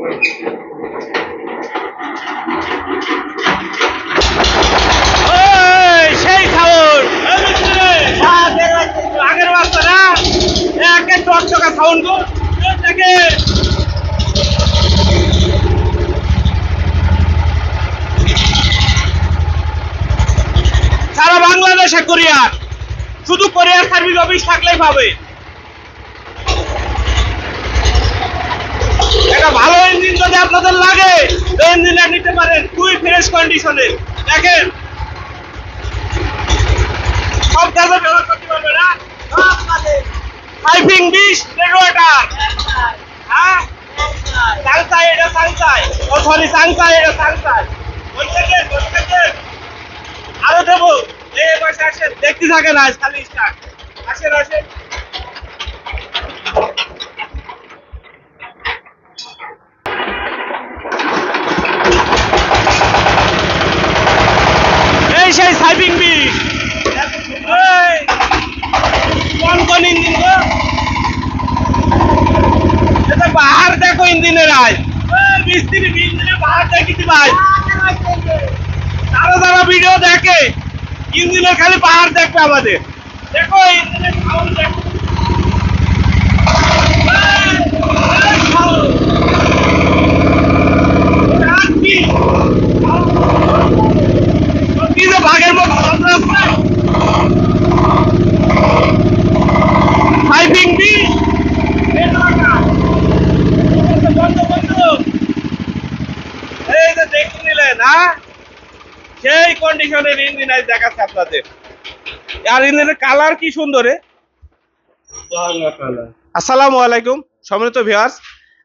সারা বাংলাদেশে কোরিয়ার। শুধু কোরিয়ার সার্ভিস অফিস থাকলেই পাবে। একটা ভালো ইঞ্জিন যদি আপনাদের লাগে ইঞ্জিনটা নিতে পারেন খুবই ফ্রেশ কন্ডিশনে দেখেন। বিশ রেডওয়াটার হ্যাঁ? এটা ও সরি সাংসাই এটা আরও দেবো। এই পাশে আসেন। দেখতে থাকেন আজ খালি স্টার্ট আসেন আসেন। আজ মিস্ত্রি ইঞ্জিনের ভাড়া দেখিতে ভাই। তারা যারা ভিডিও দেখে। ইঞ্জিনের খালি পাহাড় দেখবে আমাদের। দেখো, ইঞ্জিনের দেখো এই, এই sound। ওটা কি? ও কি যে বাঘের মতো শব্দ আসছে? পাইপিং বি বন্ধ বন্ধ এই যে দেখে নিলেন হ্যাঁ সেই আজ দেখাচ্ছে আপনাদের। আর ইঞ্জিনের কালার কি সুন্দর আসসালামু আলাইকুম সম্মানিত ভিউয়ার্স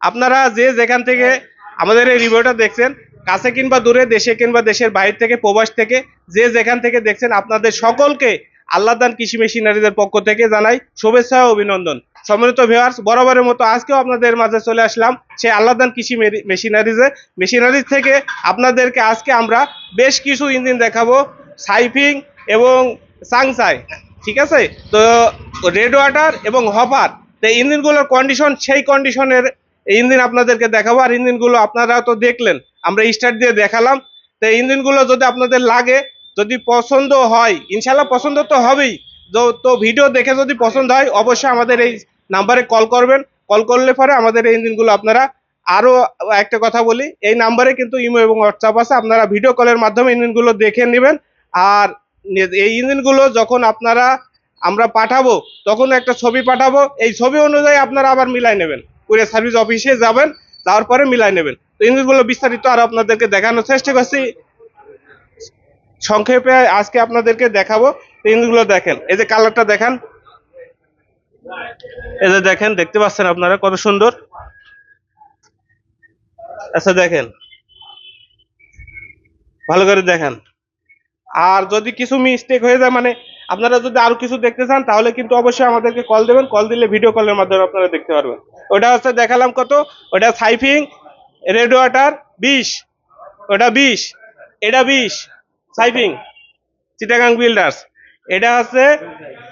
আপনারা যে যেখান থেকে আমাদের এই রিভিউটা দেখছেন কাছে কিংবা দূরে দেশে কিংবা দেশের বাইরে থেকে প্রবাস থেকে যে যেখান থেকে দেখছেন আপনাদের সকলকে আল্লাহদান কৃষি মেশিনারিদের পক্ষ থেকে জানাই শুভেচ্ছা ও অভিনন্দন। সম্মানিত ভিউয়ার্স বরাবরের মতো আজকেও আপনাদের মাঝে চলে আসলাম সেই আল্লাহদান কৃষি মেশিনারিজে মেশিনারিজ থেকে আপনাদেরকে আজকে আমরা বেশ কিছু ইঞ্জিন দেখাবো। সাইফিং এবং সাংসাই, ঠিক আছে? তো রেড ওয়াটার এবং হপার, তো ইঞ্জিনগুলোর কন্ডিশন সেই কন্ডিশনের ইঞ্জিন আপনাদেরকে দেখাবো। আর ইঞ্জিনগুলো আপনারা তো দেখলেন, আমরা স্টার্ট দিয়ে দেখালাম। তো ইঞ্জিনগুলো যদি আপনাদের লাগে, যদি পছন্দ হয় ইনশাল্লাহ পছন্দ তো হবেই। তো- তো ভিডিও দেখে যদি পছন্দ হয়, অবশ্যই আমাদের এই নাম্বারে কল করবেন। কল করলে পরে আমাদের এই ইঞ্জিনগুলো আপনারা আরও একটা কথা বলি। এই নাম্বারে কিন্তু ইমো এবং হোয়াটসঅ্যাপ আছে, আপনারা ভিডিও কলের মাধ্যমে ইঞ্জিনগুলো দেখে নেবেন। আর এই ইঞ্জিনগুলো যখন আপনারা, আমরা পাঠাবো, তখন একটা ছবি পাঠাবো, এই ছবি অনুযায়ী আপনারা আবার মিলাই নেবেন। কুরিয়ার সার্ভিস অফিসে যাবেন, যাওয়ার পরে মিলাই নেবেন। তো ইঞ্জিনগুলো বিস্তারিত আর আপনাদেরকে দেখানোর চেষ্টা করছি। সংক্ষেপে আজকে আপনাদেরকে দেখাবো ইঞ্জিনগুলো দেখেন। এই যে কালারটা দেখান। এই যে দেখেন, দেখতে পাচ্ছেন আপনারা কত সুন্দর? আচ্ছা দেখেন। ভালো করে দেখেন। আর যদি কিছু মিস্টেক হয়ে যায় মানে আপনারা যদি আরও কিছু দেখতে চান, তাহলে কিন্তু অবশ্যই আমাদেরকে কল দেবেন। কল দিলে ভিডিও কলের মাধ্যমে আপনারা দেখতে পারবেন। ওটা হচ্ছে দেখালাম কত? ওটা সাইফিং, রেড ওয়াটার, বিশ। ওটা বিশ। এটা বিশ। সাইফিং, চিটাগাং বিল্ডার্স এটা হচ্ছে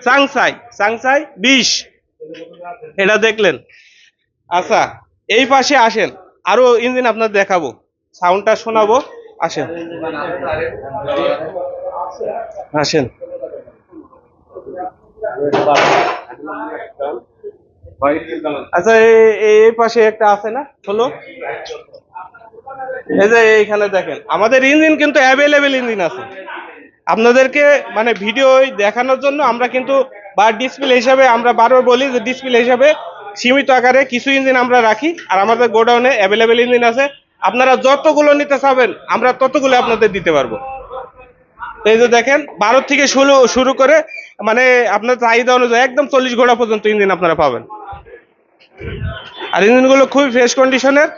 সাংসাই। সাংসাই বিশ। এটা দেখলেন। আচ্ছা এই পাশে আসেন। আরও ইঞ্জিন আপনার দেখাবো। সাউন্ডটা শোনাবো। আসেন। আসেন। আচ্ছা এই- পাশে একটা আছে না? হলো? এই যে এইখানে দেখেন, আমাদের ইঞ্জিন কিন্তু অ্যাভেলেবেল ইঞ্জিন আছে। আপনাদেরকে মানে ভিডিও দেখানোর জন্য আমরা কিন্তু বা ডিসপ্লে হিসাবে আমরা বারবার বলি যে ডিসপ্লে হিসাবে সীমিত আকারে কিছু ইঞ্জিন আমরা রাখি, আর আমাদের গোডাউনে অ্যাভেলেবেল ইঞ্জিন আছে। আপনারা যতগুলো নিতে চাবেন, আমরা ততগুলো আপনাদের দিতে পারব। এই যে দেখেন, বারো থেকে ষোলো শুরু করে মানে আপনার চাহিদা অনুযায়ী একদম চল্লিশ ঘোড়া পর্যন্ত ইঞ্জিন আপনারা পাবেন। আর ইঞ্জিনগুলো খুবই ফ্রেশ কন্ডিশনের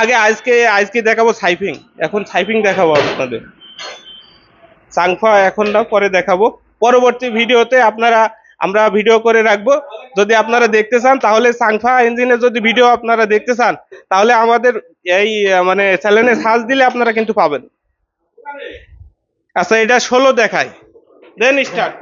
আগে আজকে আজকে দেখাবো সাইফিং। এখন সাইফিং দেখাবো আপনাদের। সাংফা এখন না, পরে দেখাবো। পরবর্তী ভিডিওতে আপনারা আমরা ভিডিও করে রাখব। যদি আপনারা দেখতে চান, তাহলে সাংফা ইঞ্জিনের যদি ভিডিও আপনারা দেখতে চান, তাহলে আমাদের এই মানে চ্যানেলে সাজ দিলে আপনারা কিন্তু পাবেন। আচ্ছা এটা ষোলো দেখায়। দেন স্টার্ট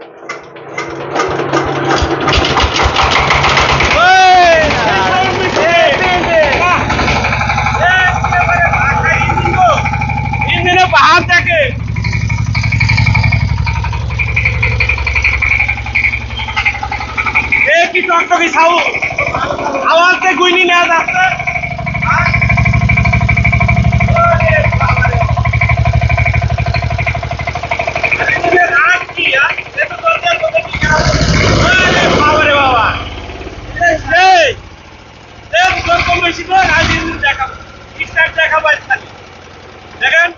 নেওয়া যাচ্ছে আর- ওরে বাবারে। আরে ইঞ্জিনের রাগ কি, হ্যাঁ? এ তো দরজার মধ্যে কি খারাপ? ওরে বাবারে বাবা। এই, এই, এই জোর কম বেশি তো আজ ইঞ্জিন দেখাবো। স্টার্ট দেখাবো আজ খালি। দেখেন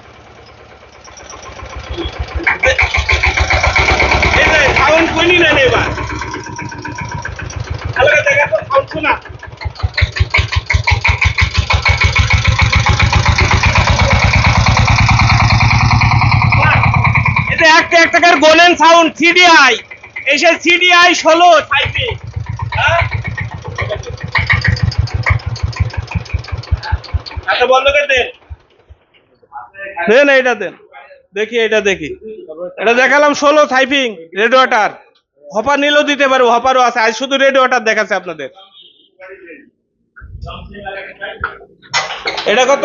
এই যে সাউন্ড কোনি না এবার ভালো করে দেখা তো সাউন্ড শোনা এটা একটা একটা করে গোলেন সাউন্ড সিডিআই এসে সিডিআই ষোলো সাইপে হ্যাঁ? আচ্ছা বন্ধ করে দেন। দেন এইটা, দেন। দেখি এটা দেখি। এটা দেখালাম ষোলো সাইফিং রেড ওয়াটার হপার নিলেও দিতে পারব হপারও আছে। আজ শুধু রেড ওয়াটার দেখাচ্ছে আপনাদের। এটা কত?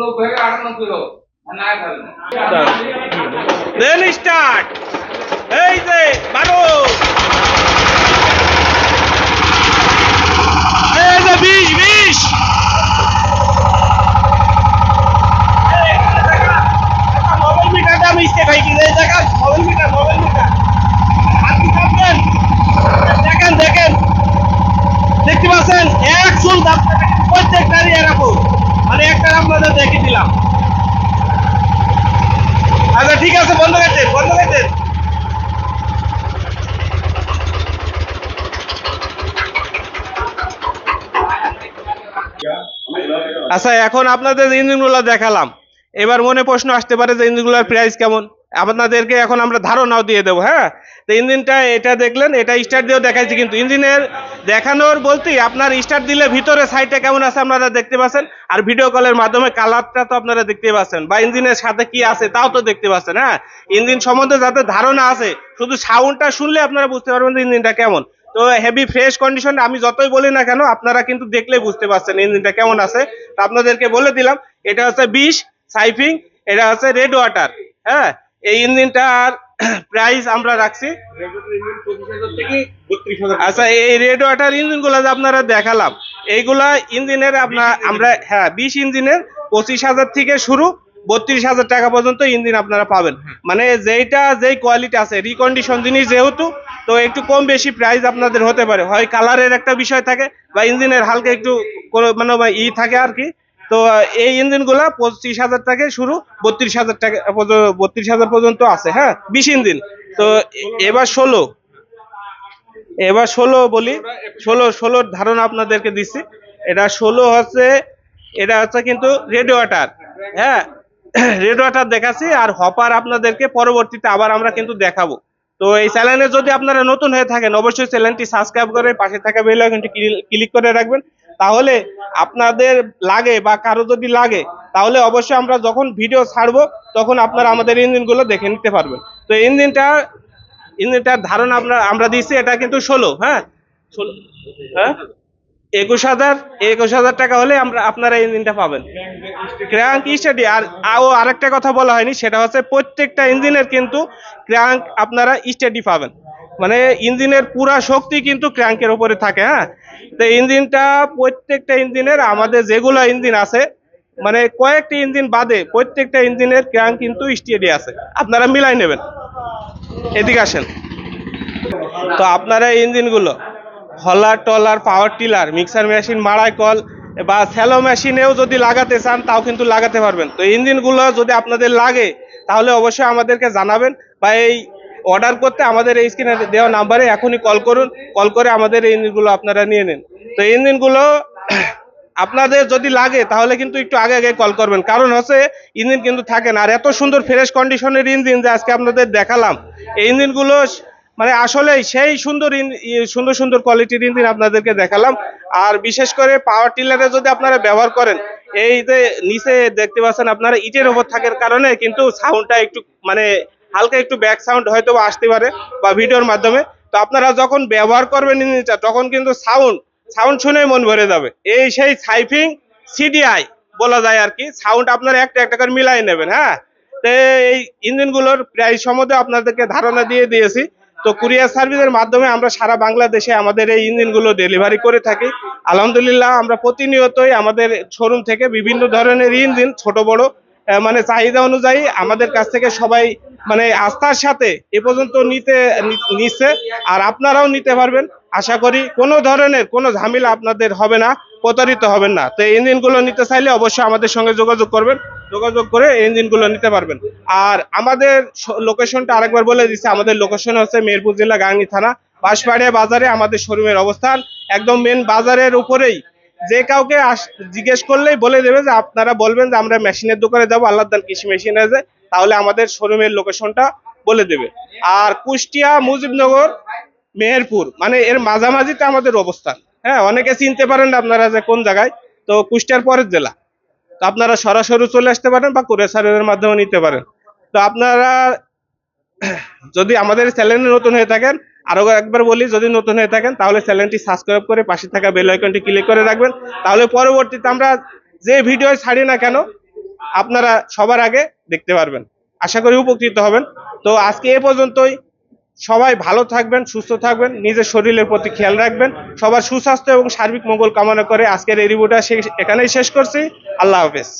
লোক হয়ে আটানব্বই লোক না দেন স্টার্ট। এই যে বারো এই যে বিশ বিশ মোবাইল মিটারটা আমি স্টেপ হয়ে গেছে এই দেখেন মোবাইল মিটার মোবাইল মিটার আপনি থাকবেন দেখেন দেখেন দেখতে পাচ্ছেন এক চুল দাম প্রত্যেকটারই এরকম মানে একটা আপনাদের দেখে দিলাম আচ্ছা ঠিক আছে বন্ধ করে দেন বন্ধ করে দেন আচ্ছা এখন আপনাদের ইঞ্জিনগুলো দেখালাম, এবার মনে প্রশ্ন আসতে পারে যে ইঞ্জিনগুলোর প্রাইস কেমন? আপনাদেরকে এখন আমরা ধারণাও দিয়ে দেবো হ্যাঁ? তো ইঞ্জিনটা এটা দেখলেন, এটা স্টার্ট দিয়েও দেখাইছি কিন্তু ইঞ্জিনের দেখানোর বলতেই আপনার স্টার্ট দিলে ভিতরে সাইডটা কেমন আছে আপনারা দেখতে পাচ্ছেন, আর ভিডিও কলের মাধ্যমে কালারটা তো আপনারা দেখতে পাচ্ছেন, বা ইঞ্জিনের সাথে কি আছে তাও তো দেখতে পাচ্ছেন হ্যাঁ? ইঞ্জিন সম্বন্ধে যাদের ধারণা আছে, শুধু সাউন্ডটা শুনলে আপনারা বুঝতে পারবেন যে ইঞ্জিনটা কেমন। তো হেভি ফ্রেশ কন্ডিশন আমি যতই বলি না কেন আপনারা কিন্তু দেখলে বুঝতে পারছেন ইঞ্জিনটা কেমন আছে। তো আপনাদেরকে বলে দিলাম এটা হচ্ছে বিশ সাইফিং এটা হচ্ছে রেড ওয়াটার হ্যাঁ? এই ইঞ্জিনটার প্রাইস আমরা রাখছি। আচ্ছা এই রেড ওয়াটার ইঞ্জিনগুলো যে আপনারা দেখালাম এইগুলা ইঞ্জিনের আপনার আমরা হ্যাঁ বিশ ইঞ্জিনের পঁচিশ হাজার থেকে শুরু বত্রিশ হাজার টাকা পর্যন্ত ইঞ্জিন আপনারা পাবেন। মানে যেইটা যেই কোয়ালিটি আছে রিকন্ডিশন জিনিস যেহেতু তো একটু কম বেশি প্রাইস আপনাদের হতে পারে। হয় কালারের একটা বিষয় থাকে বা ইঞ্জিনের হালকা একটু মানে ই থাকে আর কি। তো এই ইঞ্জিনগুলা পঁচিশ হাজার থেকে শুরু, বত্রিশ হাজার টাকা বত্রিশ হাজার পর্যন্ত আছে হ্যাঁ? বিশ ইঞ্জিন তো, এবার ষোলো। এবার ষোলো বলি, ষোলো, ষোলোর ধারণা আপনাদেরকে দিচ্ছি। এটা ষোলো হচ্ছে, এটা হচ্ছে কিন্তু রেড ওয়াটার হ্যাঁ? রেড ওয়াটার দেখাচ্ছি আর হপার আপনাদেরকে পরবর্তীতে আবার আমরা কিন্তু দেখাবো। তো এই চ্যানেলে যদি আপনারা নতুন হয়ে থাকেন, অবশ্যই চ্যানেলটি সাবস্ক্রাইব করে পাশে থাকা বেল আইকনটি ক্লিক করে রাখবেন। তাহলে আপনাদের লাগে বা কারও যদি লাগে, তাহলে অবশ্যই আমরা যখন ভিডিও ছাড়বো, তখন আপনারা আমাদের ইঞ্জিনগুলো দেখে নিতে পারবেন। তো ইঞ্জিনটা ইঞ্জিনটার ধারণা আপনার আমরা দিচ্ছি, এটা কিন্তু ষোলো হ্যাঁ? ষোলো হ্যাঁ? একুশ হাজার একুশ হাজার টাকা হলে আমরা আপনারা ইঞ্জিনটা পাবেন। ক্র্যাঙ্ক স্টাডি আর, আও আরেকটা কথা বলা হয়নি, সেটা হচ্ছে প্রত্যেকটা ইঞ্জিনের কিন্তু ক্র্যাঙ্ক আপনারা স্টাডি পাবেন। মানে ইঞ্জিনের পুরা শক্তি কিন্তু ক্র্যাঙ্কের ওপরে থাকে হ্যাঁ? তো ইঞ্জিনটা প্রত্যেকটা ইঞ্জিনের আমাদের যেগুলো ইঞ্জিন আছে মানে কয়েকটি ইঞ্জিন বাদে প্রত্যেকটা ইঞ্জিনের ক্র্যাঙ্ক কিন্তু স্টেডি আছে। আপনারা মিলাই নেবেন। এদিকে আসেন। তো আপনারা ইঞ্জিনগুলো হলার টলার পাওয়ার টিলার মিক্সার মেশিন মাড়াই কল বা স্যালো মেশিনেও যদি লাগাতে চান, তাও কিন্তু লাগাতে পারবেন। তো ইঞ্জিনগুলো যদি আপনাদের লাগে, তাহলে অবশ্যই আমাদেরকে জানাবেন বা এই অর্ডার করতে আমাদের এই স্ক্রিনে দেওয়া নাম্বারে এখনই কল করুন কল করে আমাদের এই ইঞ্জিনগুলো আপনারা নিয়ে নিন। তো ইঞ্জিনগুলো আপনাদের যদি লাগে, তাহলে কিন্তু একটু আগে আগে কল করবেন। কারণ হচ্ছে, ইঞ্জিন কিন্তু থাকে না। আর এত সুন্দর ফ্রেশ কন্ডিশনের ইঞ্জিন যে আজকে আপনাদের দেখালাম, এই ইঞ্জিনগুলো মানে আসলে সেই সুন্দর সুন্দর সুন্দর কোয়ালিটির ইঞ্জিন আপনাদেরকে দেখালাম। আর বিশেষ করে পাওয়ার টিলারে যদি আপনারা ব্যবহার করেন, এই যে নিচে দেখতে পাচ্ছেন আপনারা ইটের ওপর থাকার কারণে কিন্তু সাউন্ডটা একটু মানে হালকা একটু ব্যাক সাউন্ড হয়তো আসতে পারে বা ভিডিওর মাধ্যমে। তো আপনারা যখন ব্যবহার করবেন ইঞ্জিনটা, তখন কিন্তু সাউন্ড সাউন্ড শুনে মন ভরে যাবে। এই সেই সাইফিং সিডিআই বলা যায় আর কি সাউন্ড আপনারা একটা একটা করে মিলাই নেবেন হ্যাঁ? তো এই ইঞ্জিনগুলোর প্রাইস সম্বন্ধে আপনাদেরকে ধারণা দিয়ে দিয়েছি। তো কুরিয়ার সার্ভিসের মাধ্যমে আমরা সারা বাংলাদেশে আমাদের এই ইঞ্জিনগুলো ডেলিভারি করে থাকি। আলহামদুলিল্লাহ আমরা প্রতিনিয়তই আমাদের শোরুম থেকে বিভিন্ন ধরনের ইঞ্জিন, ছোট, বড় মানে চাহিদা অনুযায়ী আমাদের কাছ থেকে সবাই মানে আস্থার সাথে এ পর্যন্ত নিতে নিচ্ছে। আর আপনারাও নিতে পারবেন। আশা করি কোনো ধরনের কোনো ঝামেলা আপনাদের হবে না। প্রতারিত হবেন না। তো ইঞ্জিনগুলো নিতে চাইলে অবশ্যই আমাদের সঙ্গে যোগাযোগ করবেন। যোগাযোগ করে ইঞ্জিনগুলো নিতে পারবেন। আর আমাদের লোকেশনটা আরেকবার বলে দিচ্ছি। আমাদের লোকেশন হচ্ছে মেরপুর জেলা গাংনী থানা। বাঁশবাড়িয়া বাজারে আমাদের শোরুমের অবস্থান। একদম মেন বাজারের উপরেই। যে কাউকে জিজ্ঞেস করলেই বলে দেবে যে, আপনারা বলবেন যে, আমরা মেশিনের দোকানে যাব আল্লাহ দান কৃষি মেশিন আছে। তাহলে আমাদের শোরুমের লোকেশনটা বলে দেবে। আর কুষ্টিয়া মুজিবনগর, মেহেরপুর মানে এর মাঝামাঝিতে আমাদের অবস্থান। হ্যাঁ অনেকে চিনতে পারেন আপনারা যে কোন জায়গায়। তো কুষ্টিয়ার পরের জেলা। তো আপনারা সরাসরি চলে আসতে পারেন বা কুরিয়ার সার্ভিসের মাধ্যমে নিতে পারেন। তো আপনারা যদি আমাদের চ্যানেলে নতুন হয়ে থাকেন, আরও একবার বলি, যদি নতুন হয়ে থাকেন, তাহলে চ্যানেলটি সাবস্ক্রাইব করে পাশে থাকা বেল আইকনটি ক্লিক করে রাখবেন। তাহলে পরবর্তীতে আমরা যে ভিডিও ছাড়ি না কেন, আপনারা সবার আগে দেখতে পারবেন। আশা করি উপকৃত হবেন। তো আজকে এ পর্যন্তই। সবাই ভালো থাকবেন, সুস্থ থাকবেন, নিজের শরীরের প্রতি খেয়াল রাখবেন, সবার সুস্বাস্থ্য এবং সার্বিক মঙ্গল কামনা করে আজকের এই রিভিউটা এখানেই শেষ করছি। আল্লাহ হাফেজ।